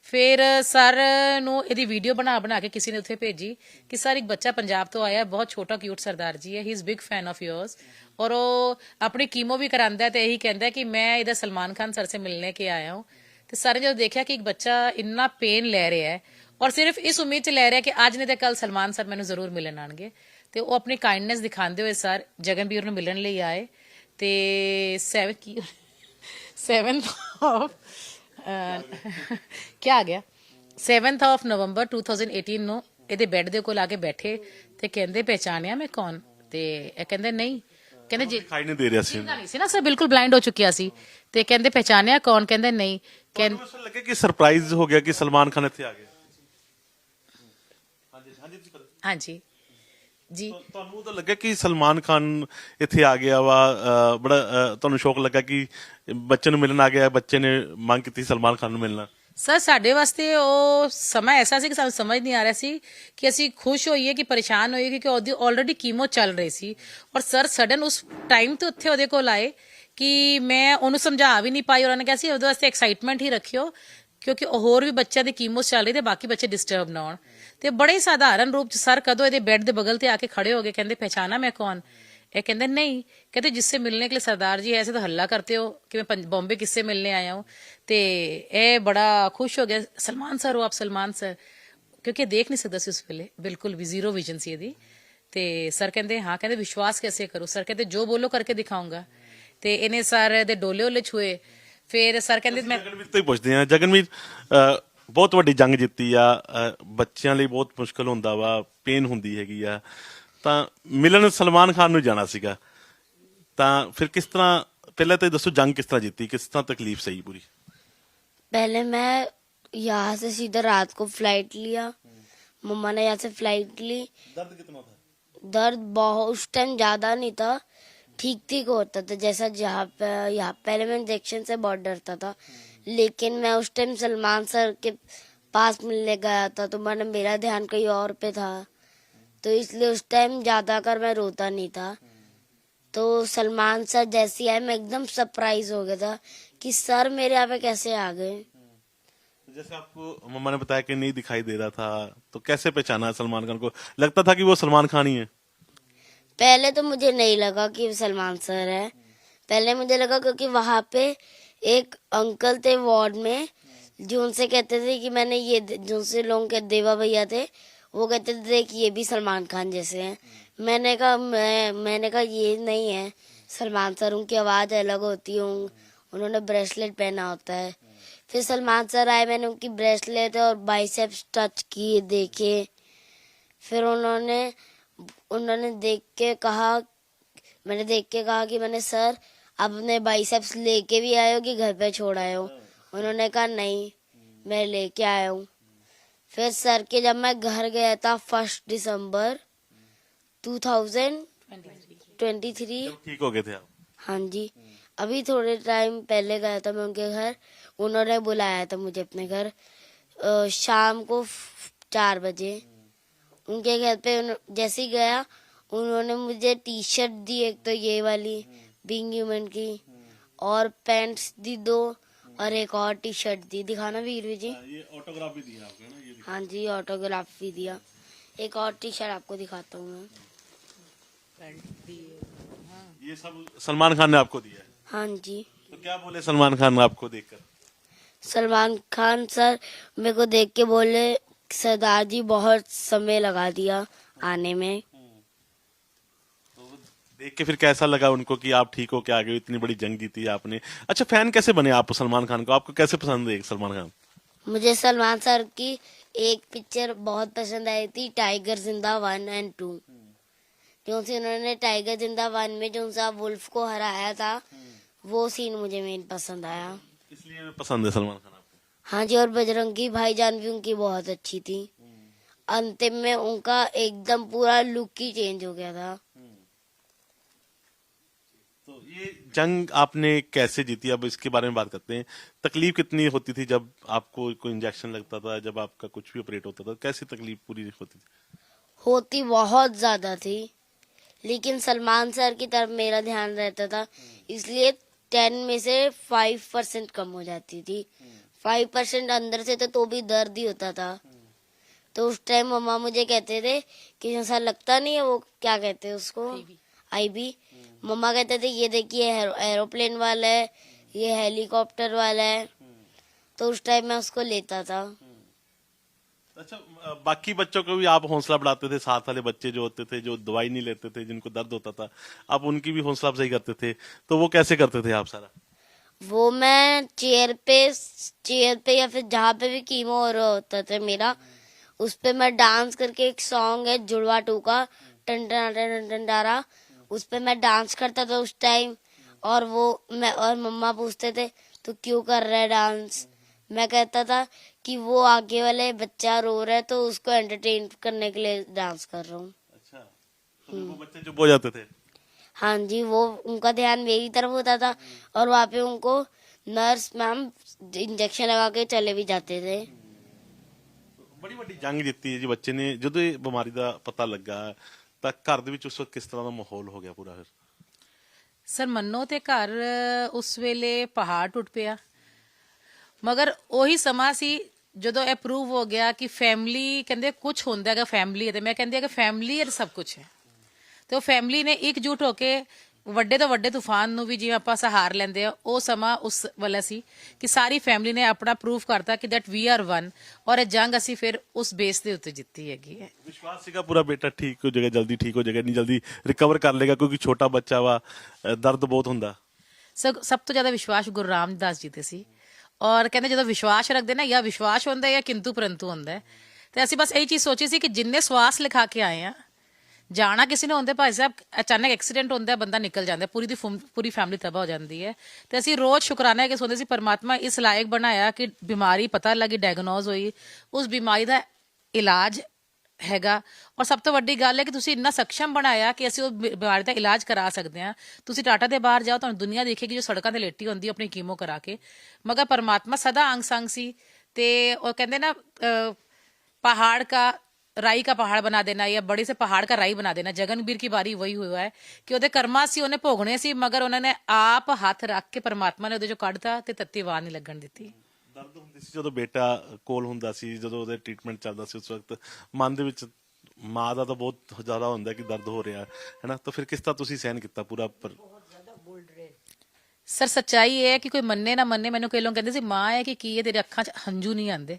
ਫਿਰ ਸਰ ਨੂੰ ਇਹਦੀ ਵੀਡੀਓ ਬਣਾ ਬਣਾ ਕੇ ਕਿਸੇ ਨੇ ਉੱਥੇ ਭੇਜੀ ਕਿ ਸਰ, ਇੱਕ ਬੱਚਾ ਪੰਜਾਬ ਤੋਂ ਆਇਆ, ਬਹੁਤ ਛੋਟਾ ਕਿਊਟ ਸਰਦਾਰ ਜੀ ਹੈ he is big fan of yours ਔਰ ਉਹ ਆਪਣੀ ਕੀਮੋ ਵੀ ਕਰਾਂਦਾ ਹੈ ਤੇ ਇਹੀ ਕਹਿੰਦਾ ਹੈ ਕਿ ਮੈਂ ਇਹਦਾ ਸਲਮਾਨ ਖਾਨ ਸਰ ਸੇ ਮਿਲਨੇ ਕੇ ਆਇਆ ਹੂੰ। ਤੇ ਸਰ ਨੇ ਜਦੋਂ ਦੇਖਿਆ ਕਿ ਇੱਕ ਬੱਚਾ ਇੰਨਾ ਪੇਨ ਲੈ ਰਿਹਾ ਹੈ ਔਰ ਸਿਰਫ ਇਸ ਉਮੀਦ ਚ ਲੈ ਰਿਹਾ ਕਿ ਅੱਜ ਨਹੀਂ ਤੇ ਕੱਲ ਸਲਮਾਨ ਸਰ ਮੈਨੂੰ ਜ਼ਰੂਰ ਮਿਲਣ ਆਣਗੇ ਤੇ ਉਹ ਆਪਣੀ ਕਾਈਂਡਨੈਸ ਦਿਖਾਉਂਦੇ ਹੋਏ ਸਰ ਜਗਨਵੀਰ ਨੂੰ ਮਿਲਣ ਲਈ ਆਏ ਤੇ 7 ਕੀ 7th ਆਫ ਕੀ ਆ ਗਿਆ? 7th ਆਫ ਨਵੰਬਰ 2018 ਨੂੰ ਇਹਦੇ ਬੈੱਡ ਦੇ ਕੋਲ ਆ ਕੇ ਬੈਠੇ ਤੇ ਕਹਿੰਦੇ ਪਹਿਚਾਨਿਆ ਮੈਂ ਕੌਣ? ਤੇ ਇਹ ਕਹਿੰਦੇ, ਨਹੀਂ ਕਹਿੰਦੇ ਜੀ ਦਿਖਾਈ ਨਹੀਂ ਦੇ ਰਿਹਾ ਸੀ। ਨਹੀਂ ਸੀ ਨਾ ਸਰ ਬਿਲਕੁਲ ਬਲਾਈਂਡ ਹੋ ਚੁੱਕਿਆ ਸੀ। ਤੇ ਕਹਿੰਦੇ ਪਹਿਚਾਨਿਆ ਕੌਣ ਕਹਿੰਦੇ ਨਹੀਂ। ਕਹਿੰਦੇ ਤੁਹਾਨੂੰ ਉਸ ਲੱਗੇ ਕਿ ਸਰਪ੍ਰਾਈਜ਼ ਹੋ ਗਿਆ ਕਿ ਸਲਮਾਨ ਖਾਨ ਇੱਥੇ ਆ ਗਿਆ? ਹਾਂਜੀ ਹਾਂਜੀ ਤੁਸੀਂ ਕਰੋ। ਹਾਂਜੀ। ਜੀ। ਤੁਹਾਨੂੰ ਤਾਂ ਲੱਗਾ ਕਿ ਸਲਮਾਨ ਖਾਨ ਇੱਥੇ ਆ ਗਿਆ ਵਾ ਅ, ਬੜਾ ਅ, ਤੁਹਾਨੂੰ ਸ਼ੌਕ ਲੱਗਾ ਕਿ ਬੱਚੇ ਨੂੰ ਮਿਲਣ ਆ ਗਿਆ ਬੱਚੇ ਨੇ ਮੰਗ ਕੀਤੀ ਸਲਮਾਨ ਖਾਨ ਨੂੰ ਮਿਲਣਾ। ਸਰ, ਸਾਡੇ ਵਾਸਤੇ ਉਹ ਸਮਾਂ ਐਸਾ ਸੀ ਕਿ ਸਾਨੂੰ ਸਮਝ ਨਹੀਂ ਆ ਰਿਹਾ ਸੀ ਕਿ ਅਸੀਂ ਖੁਸ਼ ਹੋਈਏ ਕਿ ਪਰੇਸ਼ਾਨ ਹੋਈਏ ਕਿਉਂਕਿ ਉਹਦੀ ਆਲਰੇਡੀ ਕੀਮੋ ਚੱਲ ਰਹੀ ਸੀ। ਔਰ ਸਰ ਸਡਨ ਉਸ ਟਾਈਮ ਤੇ ਉੱਥੇ ਉਹਦੇ ਕੋਲ ਆਏ ਕਿ ਮੈਂ ਉਹਨੂੰ ਸਮਝਾ ਵੀ ਨਹੀਂ ਪਾਈ। ਉਹਨਾਂ ਨੇ ਕਿਹਾ ਸੀ, ਉਹਦੇ ਵਾਸਤੇ ਐਕਸਾਈਟਮੈਂਟ ਹੀ ਰੱਖਿਓ ਕਿਉਂਕਿ ਉਹ ਹੋਰ ਵੀ ਬੱਚਿਆਂ ਦੀ ਕੀਮੋ ਚੱਲ ਰਹੀ ਤੇ ਬਾਕੀ ਬੱਚੇ ਡਿਸਟਰਬ ਨਾ ਹੋਣ। ਤੇ ਬੜੇ ਹੀ ਸਾਧਾਰਨ ਰੂਪ ਚ ਸਰ ਕਦੋਂ ਇਹਦੇ ਬੈੱਡ ਦੇ ਬਗਲ ਤੇ ਆ ਕੇ ਖੜੇ ਹੋ ਗਏ, ਕਹਿੰਦੇ ਪਹਿਚਾਨਾ ਮੈਂ ਕੌਣ? ਇਹ ਕਹਿੰਦੇ नहीं कहते जिससे मिलने के लिए सरदार जी ऐसे तो हल्ला करते हो कि मैं पंज- बॉम्बे किससे मिलने आया हूँ ਤੇ ਇਹ ਬੜਾ ਖੁਸ਼ ਹੋ ਗਿਆ ਸਲਮਾਨ ਸਰ ਹੋ ਆਪ ਸਲਮਾਨ ਸਰ ਕਿਉਂਕਿ ਇਹ ਦੇਖ ਨਹੀਂ ਸਕਦਾ ਸੀ ਉਸ ਵੇਲੇ ਬਿਲਕੁਲ ਵੀ ਜ਼ੀਰੋ ਵਿਜ਼ਨ ਸੀ ਇਹਦੀ ਤੇ ਸਰ ਕਹਿੰਦੇ ਹਾਂ ਕਹਿੰਦੇ ਵਿਸ਼ਵਾਸ ਕੈਸੇ ਕਰੋ ਸਰ ਕਹਿੰਦੇ ਜੋ ਬੋਲੋ ਕਰਕੇ ਦਿਖਾਉਂਗਾ ਤੇ ਇਹਨੇ ਸਰ ਦੇ ਡੋਲੇ ਓਲੇ ਛੁਏ ਫਿਰ ਸਰ ਕਹਿੰਦੇ ਮੈਂ ਜਗਨਵੀਰ ਤੋਂ ਹੀ ਪੁੱਛਦੇ ਆ ਜਗਨਵੀਰ ਅ, ਬਹੁਤ ਵੱਡੀ ਜੰਗ ਜਿੱਤੀ ਆ ਅ, ਬੱਚਿਆਂ ਲਈ ਬਹੁਤ ਮੁਸ਼ਕਲ ਹੁੰਦਾ ਵਾ ਪੇਨ ਹੁੰਦੀ ਹੈਗੀ ਆ ਤਾਂ ਮਿਲਣ ਸਲਮਾਨ ਖਾਨ ਨੂੰ ਜਾਣਾ ਸੀਗਾ ਤਾਂ ਫਿਰ ਕਿਸ ਤਰ੍ਹਾਂ ਪਹਿਲਾਂ ਤਾਂ ਇਹ ਦੱਸੋ ਜੰਗ ਕਿਸ ਤਰ੍ਹਾਂ ਜਿੱਤੀ ਕਿਸ ਤਰ੍ਹਾਂ ਤਕਲੀਫ ਸਹੀ ਪੂਰੀ पहले मैं यहाँ से सीधा रात को फ्लाइट लिया मम्मा ने यहाँ से फ्लाइट ली दर्द कितना था दर्द बहुत उस टाइम ज्यादा नहीं था ठीक ठीक होता था जैसा जहाँ पे यहाँ पहले मैं इंजेक्शन से बहुत डरता था लेकिन मैं उस टाइम सलमान सर के पास मिलने गया था तो मैंने मेरा ध्यान कहीं और पे था तो इसलिए उस टाइम ज़्यादा कर मैं रोता नहीं था। तो सलमान सर जैसे आए मैं एकदम सरप्राइज़ हो गया था कि सर मेरे यहाँ पे कैसे आ गए। जैसे आपको मम्मा ने बताया कि नहीं दिखाई दे रहा था तो कैसे पहचाना सलमान खान को? लगता था कि वो सलमान खान ही है। पहले तो मुझे नहीं लगा कि सलमान सर है। पहले मुझे लगा क्योंकि वहाँ पे एक अंकल थे वार्ड में जो उनसे कहते थे कि मैंने ये जो उनसे लोग के देवा भैया थे वो कहते थे कि ये भी सलमान खान जैसे हैं। मैंने कहा मैं मैंने कहा ये नहीं है। सलमान सर उनकी आवाज़ अलग होती है उन्होंने ब्रेसलेट पहना होता है। फिर सलमान सर आए मैंने उनकी ब्रेसलेट और बाइसेप्स टच किए देखे। फिर उन्होंने उन्होंने देख के कहा मैंने देख के कहा कि मैंने सर अपने बाइसेप्स लेके भी आए हो कि घर पे छोड़ आए हो। उन्होंने कहा नहीं मैं लेके आया हूँ। फिर सर के जब मैं घर गया था फ़र्स्ट दिसंबर 2023 जब ठीक हो गए थे आप? हाँ जी। अभी थोड़े टाइम पहले गया था मैं उनके घर। उन्होंने बुलाया था मुझे अपने घर शाम को चार बजे। उनके घर पे जैसे ही गया उन्होंने मुझे टी शर्ट दी एक तो ये वाली बिंग ह्यूमन की और पैंट्स दी दो। और एक और टी शर्ट दी। दिखाना वीर जी। ये ऑटोग्राफ भी दिया आपको ना? ये हाँ जी ऑटोग्राफ भी दिया एक और टी शर्ट आपको दिखाता हूँ मैं। ये सब सलमान खान ने आपको दिया है? हाँ जी। तो क्या बोले सलमान खान आपको देखकर? सलमान खान सर मेरे को देख के बोले सरदार जी बहुत समय लगा दिया आने में। देख के फिर कैसा लगा उनको कि आप ठीक हो के आ गए इतनी बड़ी जंग जीती आपने। अच्छा फ़ैन कैसे बने आप सलमान खान को? आपको कैसे पसंद है सलमान खान? मुझे सलमान सर की एक पिक्चर बहुत पसंद आई थी टाइगर ज़िंदा वन एंड टू। जो सी उन्होंने टाइगर ज़िंदा वन में जो सा वुल्फ को हराया था वो सीन मुझे मेन पसंद आया। इसलिए पसंद है सलमान खान आपको? हाँ जी और बजरंगी भाईजान भी उनकी बहुत अच्छी थी। अंतिम में उनका एकदम पूरा लुक ही चेंज हो गया था। तो ये जंग आपने कैसे जीती? अब इसके बारे में बात करते हैं। तकलीफ़ कितनी होती थी जब आपको कोई इंजेक्शन लगता था जब आपका कुछ भी ऑपरेट होता था? कैसी तकलीफ़ पूरी होती थी? होती बहुत ज़्यादा थी। लेकिन सलमान सर की तरफ़ मेरा ध्यान रहता था। इसलिए टेन में से फाइव परसेंट कम हो जाती थी। फाइव परसेंट अंदर से तो तो भी दर्द ही होता था। तो उस टाइम मम्मा मुझे कहते थे कि ऐसा लगता नहीं है वो क्या कहते हैं उसको? आई बी मम्मा कहते थे ये देखिए एरोप्लेन वाला है ये हेलीकॉप्टर वाला है। तो उस टाइम मैं उसको लेता था। अच्छा बाकी बच्चों को भी आप हौसला बढ़ाते थे? साथ वाले बच्चे जो होते थे जो दवाई नहीं लेते थे जिनको दर्द होता था आप उनकी भी हौसला अफजाई करते थे? तो वो कैसे करते थे आप सारा? वो मैं चेयर पे चेयर पे या फिर जहाँ पे भी कीमो हो रहा होता था मेरा उस पर मैं डांस करके एक सॉन्ग है जुड़वा टू का टन टन टन टन डारा। उस पर मैं डांस करता था उस टाइम और वो मैं और मम्मा पूछते थे तो क्यों कर रहा है डांस? मैं कहता था कि वो आगे वाले बच्चा रो रहा है तो उसको एंटरटेन करने के लिए डांस कर रहा हूँ। अच्छा, तो हम्म। वो हाँ जी वो उनका ध्यान मेरी तरफ़ होता था और वहाँ पे उनको नर्स मैम इंजेक्शन लगा के चले भी जाते थे। बड़ी बड़ी जंग जीती है जी बच्चे ने जो तो बीमारी का पता लगा ਤਾਂ ਘਰ ਦੇ ਵਿੱਚ ਉਸ ਵਕਤ ਕਿਸ ਤਰ੍ਹਾਂ ਦਾ ਮਾਹੌਲ ਹੋ ਗਿਆ ਪੂਰਾ ਫਿਰ? ਸਰ, ਮੰਨੋ ਤੇ ਘਰ ਉਸ ਵੇਲੇ ਪਹਾੜ ਟੁੱਟ ਪਿਆ। ਮਗਰ ਉਹੀ ਸਮਾਂ ਸੀ ਜਦੋਂ ਇਹ ਪ੍ਰੂਵ ਹੋ ਗਿਆ ਕਿ ਫੈਮਿਲੀ ਕਹਿੰਦੇ ਕੁਝ ਹੁੰਦਾ ਹੈਗਾ ਫੈਮਿਲੀ ਤੇ ਮੈਂ ਕਹਿੰਦੀ ਹਾਂ ਕਿ ਫੈਮਿਲੀ ਹੈ ਤੇ ਸਭ ਕੁਝ ਹੈ। ਤੇ ਉਹ ਫੈਮਿਲੀ ਨੇ ਇਕਜੁੱਟ ਹੋ ਕੇ ਵੱਡੇ ਤੋਂ ਵੱਡੇ ਤੂਫਾਨ ਨੂੰ ਵੀ ਜਿਵੇਂ ਆਪਾਂ ਸਹਾਰ ਲੈਂਦੇ ਆ ਉਹ ਸਮਾਂ ਉਸ ਵਾਲਾ ਸੀ ਕਿ ਸਾਰੀ ਫੈਮਿਲੀ ਨੇ ਆਪਣਾ ਪ੍ਰੂਫ ਕਰਤਾ ਕਿ ਦੈਟ ਵੀ ਆਰ ਵਨ ਔਰ ਇਹ ਜੰਗ ਅਸੀਂ ਫਿਰ ਉਸ ਬੇਸ ਦੇ ਉੱਤੇ ਜਿੱਤੀ ਹੈਗੀ ਹੈ। ਵਿਸ਼ਵਾਸ ਸੀਗਾ ਪੂਰਾ ਬੇਟਾ ਠੀਕ ਹੋ ਜਾਏਗਾ ਜਲਦੀ ਠੀਕ ਹੋ ਜਾਏਗਾ ਨਹੀਂ ਜਲਦੀ ਰਿਕਵਰ ਕਰ ਲੇਗਾ ਕਿਉਂਕਿ ਛੋਟਾ ਬੱਚਾ ਵਾ ਦਰਦ ਬਹੁਤ ਹੁੰਦਾ। ਸਭ ਸਭ ਤੋਂ ਜ਼ਿਆਦਾ ਵਿਸ਼ਵਾਸ ਗੁਰੂ ਰਾਮਦਾਸ ਜੀ ਤੇ ਸੀ ਔਰ ਕਹਿੰਦੇ ਜਦੋਂ ਵਿਸ਼ਵਾਸ ਰੱਖਦੇ ਨਾ ਜਾਂ ਵਿਸ਼ਵਾਸ ਹੁੰਦਾ ਹੈ ਜਾਂ ਕਿੰਤੂ ਪਰੰਤੂ ਹੁੰਦਾ ਹੈ ਤੇ ਅਸੀਂ ਬਸ ਇਹੀ ਚੀਜ਼ ਸੋਚੀ ਸੀ ਕਿ ਜਿੰਨੇ ਸਵਾਸ ਲਿਖਾ ਕੇ ਆਏ ਆ ਜਾਣਾ ਕਿਸੇ ਨੇ ਹੁੰਦੇ, ਭਾਈ ਸਾਹਿਬ, ਅਚਾਨਕ ਐਕਸੀਡੈਂਟ ਹੁੰਦਾ, ਬੰਦਾ ਨਿਕਲ ਜਾਂਦਾ, ਪੂਰੀ ਦੀ ਫਮ- ਪੂਰੀ ਫੈਮਿਲੀ ਤਬਾਹ ਹੋ ਜਾਂਦੀ ਹੈ। ਤੇ ਅਸੀਂ ਰੋਜ਼ ਸ਼ੁਕਰਾਨਾ ਕਿ ਸੋਚਦੇ ਸੀ, ਪਰਮਾਤਮਾ ਇਸ ਲਾਇਕ ਬਣਾਇਆ ਕਿ ਬਿਮਾਰੀ ਪਤਾ ਲੱਗੀ ਡਾਇਗਨੋਸ ਹੋਈ। ਉਸ ਬਿਮਾਰੀ ਦਾ ਇਲਾਜ ਹੈਗਾ। ਔਰ ਸਭ ਤੋਂ ਵੱਡੀ ਗੱਲ ਹੈ ਕਿ ਤੁਸੀਂ ਇੰਨਾ ਸક્ષਮ ਬਣਾਇਆ ਕਿ ਅਸੀਂ ਉਹ ਬਿਮਾਰੀ ਦਾ ਇਲਾਜ ਕਰਾ ਸਕਦੇ ਹਾਂ। ਤੁਸੀਂ ਟਾਟਾ ਦੇ ਬਾਹਰ ਜਾਓ, ਤੁਹਾਨੂੰ ਦੁਨੀਆ ਦੇਖੇਗੀ ਜੋ ਸੜਕਾਂ ਤੇ ਲੇਟੀ ਹੁੰਦੀ ਆਪਣੀ ਕੀਮੋ ਕਰਾ ਕੇ। ਮਗਰ ਪਰਮਾਤਮਾ ਸਦਾ ਅੰਗ ਸੰਗ ਸੀ। ਤੇ ਉਹ ਕਹਿੰਦੇ ਨਾ ਪਹਾੜ ਕਾ ਰਾਈ का ਪਹਾੜ ਬਣਾ ਦੇਣਾ ਜਾਂ ਬੜੇ ਸੇ ਪਹਾੜ का ਰਾਈ ਬਣਾ ਦੇਣਾ ਜਗਨਵੀਰ ਕੀ ਬਾਰੀ ਵਹੀ ਹੋਇਆ ਹੈ ਕਿ ਉਹਦੇ ਕਰਮਾਂ ਸੀ ਉਹਨੇ ਭੋਗਣੇ ਸੀ ਮਗਰ ਉਹਨਾਂ ਨੇ ਆਪ ਹੱਥ ਰੱਖ ਕੇ ਪਰਮਾਤਮਾ ਨੇ ਉਹਦੇ ਚੋਂ ਕੱਢਤਾ ਤੇ ਤੱਤੀ ਵਾਰ ਨਹੀਂ ਲੱਗਣ ਦਿੱਤੀ ਦਰਦ ਹੁੰਦੀ ਸੀ ਜਦੋਂ ਬੇਟਾ ਕੋਲ ਹੁੰਦਾ ਸੀ ਜਦੋਂ ਉਹਦੇ ਟ੍ਰੀਟਮੈਂਟ ਚੱਲਦਾ ਸੀ ਉਸ ਵਕਤ ਮਨ ਦੇ ਵਿੱਚ ਮਾਂ ਦਾ ਤਾਂ ਬਹੁਤ ਜ਼ਿਆਦਾ ਹੁੰਦਾ ਕਿ ਦਰਦ ਹੋ ਰਿਹਾ ਹੈ ਨਾ ਤਾਂ ਫਿਰ ਕਿਸ ਤਰ੍ਹਾਂ ਤੁਸੀਂ ਸਹਿਨ ਕੀਤਾ ਪੂਰਾ ਪਰ ਸਰ ਸੱਚਾਈ ਇਹ ਹੈ ਕਿ ਕੋਈ ਮੰਨੇ ਨਾ ਮੰਨੇ ਮੈਨੂੰ ਕਈ ਲੋਕ ਕਹਿੰਦੇ ਸੀ ਮਾਂ ਹੈ ਕਿ ਕੀ ਹੈ ਤੇਰੇ ਅੱਖਾਂ 'ਚ ਹੰਝੂ ਨਹੀਂ ਆਉਂਦੇ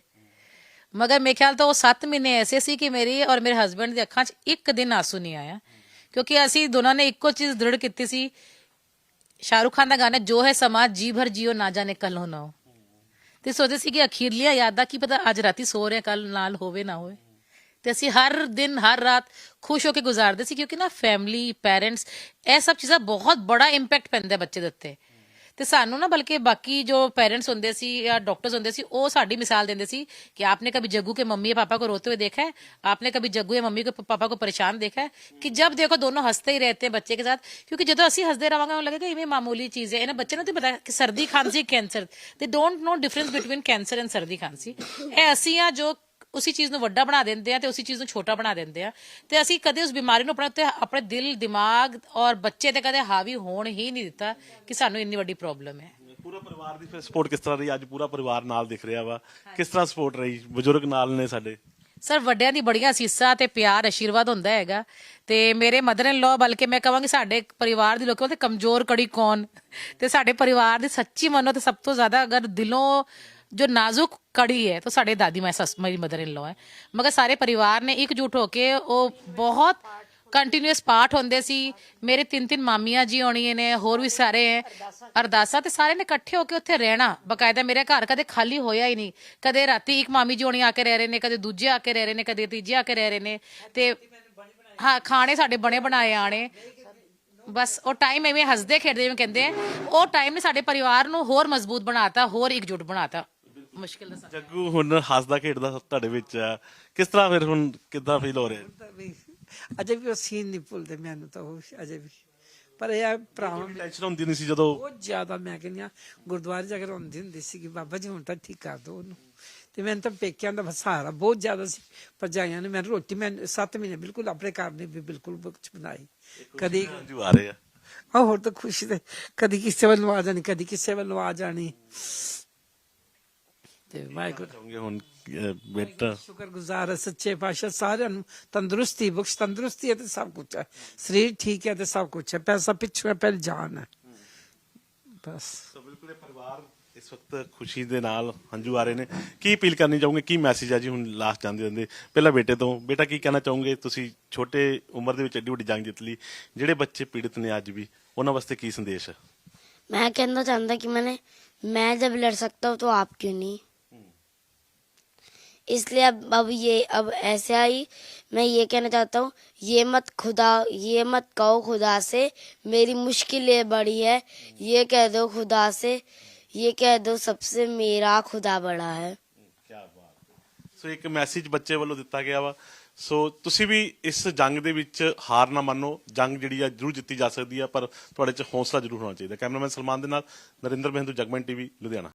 ਮਗਰ ਮੇਰੇ ਖਿਆਲ ਤੋਂ ਉਹ 7 ਮਹੀਨੇ ਐਸੇ ਸੀ ਕਿ ਮੇਰੀ ਔਰ ਮੇਰੇ ਹਸਬੰਡ ਦੀ ਅੱਖਾਂ 'ਚ ਇੱਕ ਦਿਨ ਆਂਸੂ ਨਹੀਂ ਆਇਆ ਕਿਉਂਕਿ ਅਸੀਂ ਦੋਨਾਂ ਨੇ ਇੱਕੋ ਚੀਜ਼ ਦ੍ਰਿੜ ਕੀਤੀ ਸੀ ਸ਼ਾਹਰੁਖ ਖਾਨ ਦਾ ਗਾਣਾ ਜੋ ਹੈ ਸਮਾਜ ਜੀ ਭਰ ਜੀਓ ਨਾ ਜਾਣੇ ਕੱਲ ਹੋ ਨਾ ਹੋ ਤੇ ਸੋਚਦੇ ਸੀ ਕਿ ਅਖੀਰਲੀਆਂ ਯਾਦਾਂ ਕੀ ਪਤਾ ਅੱਜ ਰਾਤੀ ਸੋ ਰਹੇ ਕੱਲ ਨਾਲ ਹੋਵੇ ਨਾ ਹੋਵੇ ਤੇ ਅਸੀਂ ਹਰ ਦਿਨ ਹਰ ਰਾਤ ਖੁਸ਼ ਹੋ ਕੇ ਗੁਜ਼ਾਰਦੇ ਸੀ ਕਿਉਂਕਿ ਨਾ ਫੈਮਿਲੀ ਪੈਰੈਂਟਸ ਇਹ ਸਭ ਚੀਜ਼ਾਂ ਬਹੁਤ ਬੜਾ ਇੰਪੈਕਟ ਪੈਂਦਾ ਹੈ ਬੱਚੇ ਦੇ ਉੱਤੇ ਤੇ ਸਾਨੂੰ ਨਾ ਬਲਕਿ ਬਾਕੀ ਜੋ ਪੇਰੈਂਟਸ ਹੁੰਦੇ ਸੀ ਜਾਂ ਡਾਕਟਰਸ ਹੁੰਦੇ ਸੀ, ਉਹ ਸਾਡੀ ਮਿਸਾਲ ਦਿੰਦੇ ਸੀ ਕਿ आपने कभी ਜੱਗੂ ਕੇ ਮੰਮੀ या पापा को रोते हुए देखा है आपने कभी जग्गू या मम्मी को पापा को परेशान देखा है कि जब देखो दोनों हंसते ही रहते हैं बच्चे ਜਦੋਂ ਅਸੀਂ ਹੱਸਦੇ ਰਵਾਂਗੇ, ਉਹ ਲੱਗੇਗਾ ਇਵੇਂ ਮਾਮੂਲੀ ਚੀਜ਼ ਹੈ। ਇਹਨਾਂ ਬੱਚੇ ਨੂੰ ਤੇ ਪਤਾ ਕਿ ਸਰਦੀ ਖਾਂਸੀ ਕੈਂਸਰ ਦੇ don't know difference between cancer and ਸਰਦੀ ਖਾਂਸੀ। ਇਹ ਅਸੀਂ ਆ ਜੋ ਉਸੇ ਚੀਜ਼ ਨੂੰ ਵੱਡਾ ਬਣਾ ਦਿੰਦੇ ਆ ਤੇ ਉਸੇ ਚੀਜ਼ ਨੂੰ ਛੋਟਾ ਬਣਾ ਦਿੰਦੇ ਆ। ਤੇ ਅਸੀਂ ਕਦੇ ਉਸ ਬਿਮਾਰੀ ਨੂੰ ਆਪਣੇ ਉੱਤੇ ਆਪਣੇ ਦਿਲ ਦਿਮਾਗ ਔਰ ਬੱਚੇ ਤੇ ਕਦੇ ਹਾਵੀ ਹੋਣ ਹੀ ਨਹੀਂ ਦਿੱਤਾ ਕਿ ਸਾਨੂੰ ਇੰਨੀ ਵੱਡੀ ਪ੍ਰੋਬਲਮ ਹੈ। ਪੂਰਾ ਪਰਿਵਾਰ ਦੀ ਫਿਰ ਸਪੋਰਟ ਕਿਸ ਤਰ੍ਹਾਂ ਰਹੀ? ਅੱਜ ਪੂਰਾ ਪਰਿਵਾਰ ਨਾਲ ਦਿਖ ਰਿਹਾ ਵਾ। ਕਿਸ ਤਰ੍ਹਾਂ ਸਪੋਰਟ ਰਹੀ? ਬਜ਼ੁਰਗ ਨਾਲ ਨੇ ਸਾਡੇ। ਸਰ ਵੱਡਿਆਂ ਦੀ ਬੜੀਆਂ ਅਸੀਸਾਂ ਤੇ ਪਿਆਰ ਆਸ਼ੀਰਵਾਦ ਹੁੰਦਾ ਹੈਗਾ। ਤੇ ਮੇਰੇ ਮਦਰ ਇਨ ਲਾ ਬਲਕਿ ਮੈਂ ਕਹਾਂਗੀ ਸਾਡੇ ਪਰਿਵਾਰ ਦੀ ਲੋਕਾਂ ਤੇ ਕਮਜ਼ੋਰ ਕੜੀ ਕੌਣ? ਤੇ ਸਾਡੇ ਪਰਿਵਾਰ ਦੀ ਸੱਚੀ ਮੰਨੋ ਤੇ ਸਭ ਤੋਂ ਜ਼ਿਆਦਾ ਅਗਰ ਦਿਲੋਂ ਜੋ ਨਾਜ਼ੁਕ ਕੜੀ ਹੈ ਤਾਂ ਸਾਡੇ ਦਾਦੀ ਮਾਂ ਸੱਸ ਮੇਰੀ ਮਦਰ ਇਨ ਲਾ ਹੈ ਮਗਰ ਸਾਰੇ ਪਰਿਵਾਰ ਨੇ ਇਕਜੁੱਟ ਹੋ ਕੇ ਉਹ ਬਹੁਤ ਕੰਟੀਨਿਊਸ ਪਾਠ ਹੁੰਦੇ ਸੀ ਮੇਰੇ ਤਿੰਨ ਤਿੰਨ ਮਾਮੀਆਂ ਜੀ ਆਉਣੀਆਂ ਨੇ ਹੋਰ ਵੀ ਸਾਰੇ ਹੈ ਅਰਦਾਸਾਂ ਤੇ ਸਾਰੇ ਨੇ ਇਕੱਠੇ ਹੋ ਕੇ ਉੱਥੇ ਰਹਿਣਾ ਬਕਾਇਦਾ ਮੇਰੇ ਘਰ ਕਦੇ ਖਾਲੀ ਹੋਇਆ ਹੀ ਨਹੀਂ ਕਦੇ ਰਾਤੀ ਇੱਕ ਮਾਮੀ ਜੀ ਹੋਣੀ ਆ ਕੇ ਰਹਿ ਰਹੇ ਨੇ ਕਦੇ ਦੂਜੇ ਆ ਕੇ ਰਹਿ ਰਹੇ ਨੇ ਕਦੇ ਤੀਜੇ ਆ ਕੇ ਰਹਿ ਰਹੇ ਨੇ ਤੇ ਹਾਂ ਖਾਣੇ ਸਾਡੇ ਬਣੇ ਬਣਾਏ ਆਣੇ ਬਸ ਉਹ ਟਾਈਮ ਐਵੇਂ ਹੱਸਦੇ ਖੇਡਦੇ ਜਿਵੇਂ ਕਹਿੰਦੇ ਆ ਉਹ ਟਾਈਮ ਨੇ ਸਾਡੇ ਪਰਿਵਾਰ ਨੂੰ ਹੋਰ ਮਜ਼ਬੂਤ ਬਣਾਤਾ ਹੋਰ ਇਕਜੁੱਟ ਬਣਾਤਾ ਮੁਸ਼ਕਿਲ ਦਾ ਸਮਾਂ। ਜੱਗੂ ਹੁਣ ਹੱਸਦਾ ਖੇਡਦਾ ਤੁਹਾਡੇ ਵਿੱਚ ਆ। ਕਿਸ ਤਰ੍ਹਾਂ ਫਿਰ ਹੁਣ ਕਿੱਦਾਂ ਫੀਲ ਹੋ ਰਿਹਾ? ਤਾਂ ਵੀ ਅਜੇ ਵੀ ਉਹ ਸੀਨ ਨਹੀਂ ਭੁੱਲਦੇ ਮੈਨੂੰ ਤਾਂ ਉਹ ਅਜੇ ਵੀ। ਪਰ ਇਹ ਆ ਭਰਾਵਾਂ ਟੈਨਸ਼ਨ ਹੁੰਦੀ ਨਹੀਂ ਸੀ ਜਦੋਂ ਬਹੁਤ ਜ਼ਿਆਦਾ ਮੈਂ ਕਹਿੰਦੀ ਹਾਂ ਗੁਰਦੁਆਰੇ ਜਾ ਕੇ ਰੋਂਦੀ ਹੁੰਦੀ ਸੀ ਕਿ ਬਾਬਾ ਜੀ ਹੁਣ ਤਾਂ ਠੀਕ ਕਰ ਦੋ ਉਹਨੂੰ। ਤੇ ਮੈਨੂੰ ਤਾਂ ਪੇਕਿਆਂ ਦਾ ਸਹਾਰਾ ਬਹੁਤ ਜ਼ਿਆਦਾ ਸੀ ਭਰਜਾਈਆਂ ਨੇ ਮੈਂ ਰੋਟੀ ਮੈਂ 7 ਮਹੀਨੇ ਬਿਲਕੁਲ ਆਪਣੇ ਘਰ ਨੇ ਵੀ ਬਿਲਕੁਲ ਕੁਛ ਬਣਾਈ। ਕਦੀ ਜੋ ਆ ਰਹੇ ਆ। ਆ ਹੋਰ ਤਾਂ ਖੁਸ਼ੀ ਤੇ ਕਦੀ ਕਿਸੇ ਵੱਲੋਂ ਆ ਜਾਣੀ ਕਦੀ ਕਿਸੇ ਵੱਲੋਂ ਆ ਜਾਣੀ। ਤੇ ਵਾਹਿਗੁਰੂ ਚਾਹੁੰਗੇ ਹੁਣ ਅਹ, ਬੇਟਾ ਸ਼ੁਕਰਗੁਜ਼ਾਰ ਹੈ ਸੱਚੇ ਪਾਤਸ਼ਾਹ ਸਾਰਿਆਂ ਨੂੰ ਤੰਦਰੁਸਤੀ ਬਖਸ਼ ਤੰਦਰੁਸਤੀ ਹੈ ਤੇ ਸਭ ਕੁਝ ਹੈ ਸਰੀਰ ਠੀਕ ਹੈ ਤੇ ਸਭ ਕੁਝ ਹੈ ਪੈਸਾ ਪਿੱਛੋਂ ਹੈ ਪਹਿਲ ਜਾਨ ਹੈ ਬਸ ਸੋ ਬਿਲਕੁਲ ਇਹ ਪਰਿਵਾਰ ਇਸ ਵਕਤ ਖੁਸ਼ੀ ਦੇ ਨਾਲ ਹੰਝੂ ਆ ਰਹੇ ਨੇ ਕੀ ਅਪੀਲ ਕਰਨੀ ਚਾਹੋਗੇ ਕੀ ਮੈਸੇਜ ਆ ਜੀ ਹੁਣ ਲਾਸਟ ਜਾਂਦੇ ਜਾਂਦੇ ਪਹਿਲਾਂ ਬੇਟੇ ਤੋਂ ਬੇਟਾ ਕੀ ਕਹਿਣਾ ਚਾਹੋਗੇ ਤੁਸੀਂ ਛੋਟੇ ਉਮਰ ਦੇ ਵਿੱਚ ਐਡੀ ਵੱਡੀ ਜੰਗ ਜਿੱਤ ਲਈ ਜਿਹੜੇ ਬੱਚੇ ਪੀੜਿਤ ਨੇ ਅੱਜ ਵੀ ਉਹਨਾਂ ਵਾਸਤੇ ਕੀ ਸੰਦੇਸ਼ ਹੈ मैं कहना चाहता कि मैंने मैं जब लड़ सकता हूँ तो आप क्यों नहीं इसलिए अब अब ये अब ऐसे आई मैं ये कहना चाहता हूँ ये मत खुदा ये मत कहो खुदा से मेरी मुश्किलें बड़ी है ये कह दो खुदा से ये कह दो सबसे मेरा खुदा बड़ा है ਕੀ ਬਾਤ ਸੋ ਇੱਕ ਮੈਸੇਜ ਬੱਚੇ ਵੱਲੋਂ ਦਿੱਤਾ ਗਿਆ ਵਾ ਸੋ ਤੁਸੀਂ ਵੀ ਇਸ ਜੰਗ ਦੇ ਵਿੱਚ ਹਾਰ ਨਾ ਮੰਨੋ ਜੰਗ ਜਿਹੜੀ ਆ ਜ਼ਰੂਰ ਜਿੱਤੀ ਜਾ ਸਕਦੀ ਆ ਪਰ ਤੁਹਾਡੇ 'ਚ ਹੌਸਲਾ ਜ਼ਰੂਰ ਹੋਣਾ ਚਾਹੀਦਾ ਕੈਮਰਾਮੈਨ ਸਲਮਾਨ ਦੇ ਨਾਲ ਨਰਿੰਦਰ ਮਹਿੰਦੂ ਜਗਮਨ ਟੀਵੀ ਲੁਧਿਆਣਾ